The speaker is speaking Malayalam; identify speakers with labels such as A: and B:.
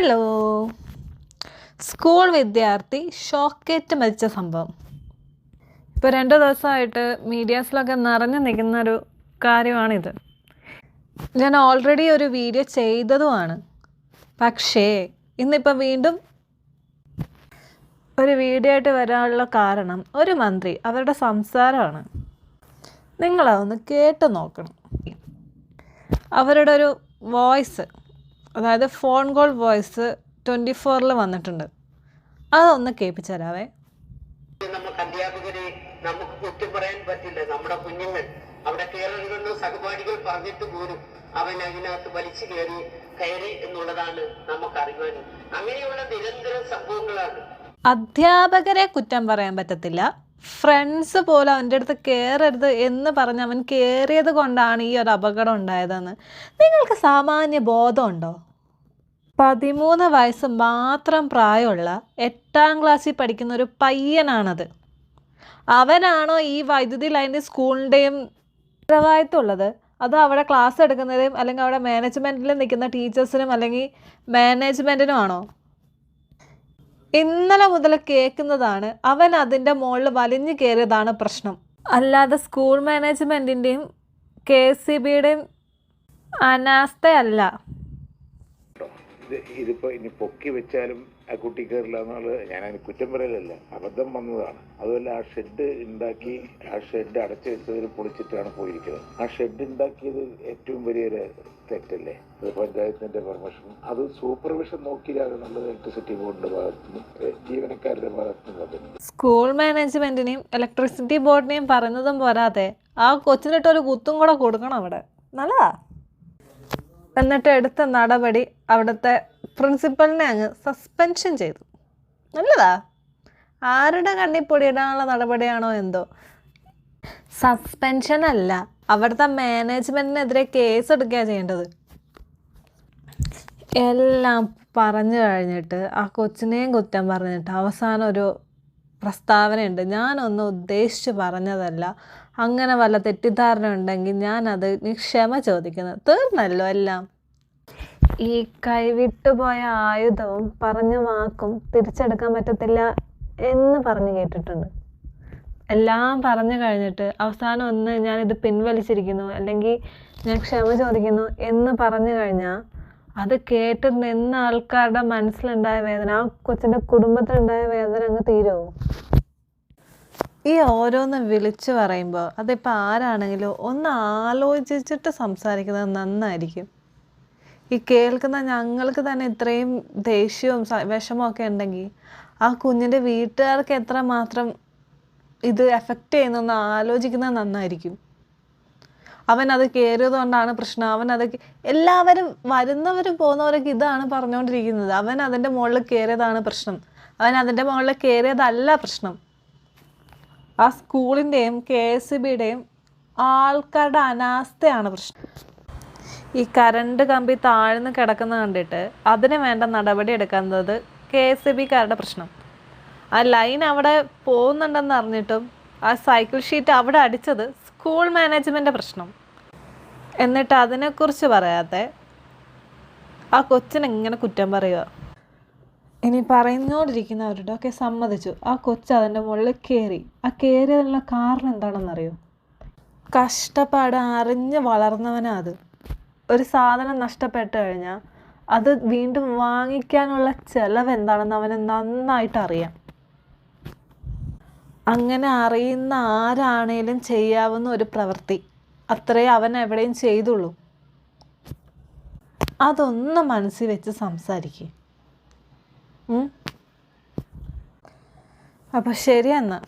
A: ഹലോ. സ്കൂൾ വിദ്യാർത്ഥി ഷോക്കേറ്റ് മരിച്ച സംഭവം. ഇപ്പോൾ രണ്ട് ദിവസമായിട്ട് മീഡിയാസിലൊക്കെ നിറഞ്ഞു നിൽക്കുന്ന ഒരു കാര്യമാണിത്. ഞാൻ ഓൾറെഡി ഒരു വീഡിയോ ചെയ്തതുമാണ്. പക്ഷേ ഇന്നിപ്പോൾ വീണ്ടും ഒരു വീഡിയോ ആയിട്ട് വരാനുള്ള കാരണം ഒരു മന്ത്രി അവരുടെ സംസാരമാണ്. നിങ്ങളതൊന്ന് കേട്ട് നോക്കണം. അവരുടെ ഒരു വോയിസ് അതായത് ഫോൺ കോൾ വോയിസ് ട്വന്റി ഫോറിൽ വന്നിട്ടുണ്ട്. അതൊന്ന് കേൾപ്പിച്ചു തരാവേ
B: നമുക്ക് അധ്യാപകരെ നമുക്ക് കുറ്റം പറയാൻ പറ്റില്ല. നമ്മുടെ കുഞ്ഞുങ്ങൾ അവിടെ കയറരുതെന്ന് സഹപാഠികൾ പറഞ്ഞിട്ട് പോലും അവൻ അതിനകത്ത് വലിച്ചു കയറി കയറി എന്നുള്ളതാണ് നമുക്ക് അറിയുവാനും അങ്ങനെയുള്ള നിരന്തരം സംഭവങ്ങളാണ്.
A: അധ്യാപകരെ കുറ്റം പറയാൻ പറ്റത്തില്ല. ഫ്രണ്ട്സ് പോലും അവന്റെ അടുത്ത് കയറരുത് എന്ന് പറഞ്ഞ് അവൻ കയറിയത് കൊണ്ടാണ് ഈ ഒരു അപകടം ഉണ്ടായതെന്ന്. നിങ്ങൾക്ക് സാമാന്യ ബോധമുണ്ടോ പതിമൂന്ന് വയസ്സ് മാത്രം പ്രായമുള്ള എട്ടാം ക്ലാസ്സിൽ പഠിക്കുന്ന ഒരു പയ്യനാണത്. അവനാണോ ഈ വൈദ്യുതി ലൈന്റെ സ്കൂളിന്റെയും ഉത്തരവാദിത്തമുള്ളത് അത് അവിടെ ക്ലാസ് എടുക്കുന്നതിനും അല്ലെങ്കിൽ അവിടെ മാനേജ്മെന്റിൽ നിൽക്കുന്ന ടീച്ചേഴ്സിനും അല്ലെങ്കിൽ മാനേജ്മെന്റിനും ആണോ? ഇന്നലെ മുതൽ കേൾക്കുന്നതാണ് അവൻ അതിന്റെ മുകളിൽ വലിഞ്ഞു കയറിയതാണ് പ്രശ്നം. അല്ലാതെ സ്കൂൾ മാനേജ്മെന്റിന്റെയും കെ സി ബിയുടെയും അനാസ്ഥയല്ല.
C: ഇത് ഇതിപ്പോ ഇനി പൊക്കി വെച്ചാലും ആ കുട്ടി കയറില്ല എന്നുള്ളത് ഞാൻ അതിന് കുറ്റം പറയലല്ല. അബദ്ധം വന്നതാണ്. അതുമല്ല ആ ഷെഡ് ഉണ്ടാക്കി ആ ഷെഡ് അടച്ചു വെച്ചതിൽ പൊളിച്ചിട്ടാണ് പോയിരിക്കുന്നത്. ആ ഷെഡ് ഉണ്ടാക്കിയത് ഏറ്റവും വലിയൊരു തെറ്റല്ലേ? അത് പഞ്ചായത്തിന്റെ പെർമിഷൻ. അത് സൂപ്പർവിഷൻ നോക്കിയില്ല നമ്മുടെ ഇലക്ട്രിസിറ്റി ബോർഡിന്റെ ഭാഗത്തുനിന്ന് ജീവനക്കാരുടെ ഭാഗത്തുനിന്ന്
A: സ്കൂൾ മാനേജ്മെന്റിനെയും ഇലക്ട്രിസിറ്റി ബോർഡിനെയും പറയുന്നതും പോരാതെ ആ കൊച്ചിനിട്ട് ഒരു കുത്തും കൂടെ കൊടുക്കണം അവിടെ. നല്ലതാ? എന്നിട്ട് എടുത്ത നടപടി അവിടുത്തെ പ്രിൻസിപ്പലിനെ അങ്ങ് സസ്പെൻഷൻ ചെയ്തു. നല്ലതാ. ആരുടെ കണ്ണി പൊടിയിടാനുള്ള നടപടിയാണോ എന്തോ? സസ്പെൻഷൻ അല്ല. അവിടുത്തെ മാനേജ്മെന്റിനെതിരെ കേസ് എടുക്കുകയാണ് ചെയ്യേണ്ടത്. എല്ലാം പറഞ്ഞു കഴിഞ്ഞിട്ട് ആ കൊച്ചിനെയും കുറ്റം പറഞ്ഞിട്ട് അവസാനം ഒരു പ്രസ്താവനയുണ്ട്. ഞാനൊന്നും ഉദ്ദേശിച്ച് പറഞ്ഞതല്ല. അങ്ങനെ വല്ല തെറ്റിദ്ധാരണ ഉണ്ടെങ്കിൽ ഞാനത് ക്ഷമ ചോദിക്കുന്നു. തീർന്നല്ലോ എല്ലാം. ഈ കൈവിട്ടുപോയ ആയുധവും പറഞ്ഞ വാക്കും തിരിച്ചെടുക്കാൻ പറ്റത്തില്ല എന്ന് പറഞ്ഞു കേട്ടിട്ടുണ്ട്. എല്ലാം പറഞ്ഞു കഴിഞ്ഞിട്ട് അവസാനം ഒന്ന് ഞാനിത് പിൻവലിച്ചിരിക്കുന്നു അല്ലെങ്കിൽ ഞാൻ ക്ഷമ ചോദിക്കുന്നു എന്ന് പറഞ്ഞു കഴിഞ്ഞാൽ അത് കേട്ട് നിന്ന ആൾക്കാരുടെ മനസ്സിലുണ്ടായ വേദന ആ കൊച്ചിന്റെ കുടുംബത്തിലുണ്ടായ വേദന അങ്ങ് തീരുമോ ഈ ഓരോന്ന് വിളിച്ചു പറയുമ്പോൾ അതിപ്പോൾ ആരാണെങ്കിലും ഒന്ന് ആലോചിച്ചിട്ട് സംസാരിക്കുന്നത് നന്നായിരിക്കും. ഈ കേൾക്കുന്ന ഞങ്ങൾക്ക് തന്നെ ഇത്രയും ദേഷ്യവും വിഷമമൊക്കെ ഉണ്ടെങ്കിൽ ആ കുഞ്ഞിന്റെ വീട്ടുകാർക്ക് എത്ര മാത്രം ഇത് എഫക്റ്റ് ചെയ്യുന്നതെന്ന് ആലോചിക്കുന്നത് നന്നായിരിക്കും. അവൻ അത് കയറിയതുകൊണ്ടാണ് പ്രശ്നം. അവൻ അത് എല്ലാവരും വരുന്നവരും പോകുന്നവരൊക്കെ ഇതാണ് പറഞ്ഞുകൊണ്ടിരിക്കുന്നത് അവൻ അതിന്റെ മുകളിൽ കയറിയതാണ് പ്രശ്നം. അവൻ അതിന്റെ മുകളിൽ കയറിയതല്ല പ്രശ്നം. ആ സ്കൂളിന്റെയും കെ എസ് ബിയുടെയും ആൾക്കാരുടെ അനാസ്ഥയാണ് പ്രശ്നം. ഈ കറണ്ട് കമ്പി താഴ്ന്ന് കിടക്കുന്നത് കണ്ടിട്ട് അതിന് വേണ്ട നടപടി എടുക്കുന്നത് കെ എസ് ബിക്കാരുടെ പ്രശ്നം. ആ ലൈൻ അവിടെ പോകുന്നുണ്ടെന്ന് അറിഞ്ഞിട്ടും ആ സൈക്കിൾ ഷീറ്റ് അവിടെ അടിച്ചത് സ്കൂൾ മാനേജ്മെന്റ് പ്രശ്നം. എന്നിട്ട് അതിനെക്കുറിച്ച് പറയാതെ ആ കൊച്ചിനെങ്ങനെ കുറ്റം പറയുക. ഇനി പറയുന്നോണ്ടിരിക്കുന്നവരുടെ ഒക്കെ സമ്മതിച്ചു. ആ കൊച്ച് അതിന്റെ മുകളിൽ കയറി ആ കയറിയതിനുള്ള കാരണം എന്താണെന്നറിയോ? കഷ്ടപ്പാട് അറിഞ്ഞ് വളർന്നവനാ അത്. ഒരു സാധനം നഷ്ടപ്പെട്ട് കഴിഞ്ഞാൽ അത് വീണ്ടും വാങ്ങിക്കാനുള്ള ചിലവ് എന്താണെന്ന് അവന് നന്നായിട്ട് അറിയാം. അങ്ങനെ അറിയുന്ന ആരാണേലും ചെയ്യാവുന്ന ഒരു പ്രവൃത്തി. അത്രേ അവൻ എവിടെയും ചെയ്തുള്ളൂ. അതൊന്ന് മനസ്സിൽ വെച്ച് സംസാരിക്കുക അപ്പോൾ ശരി എന്നാൽ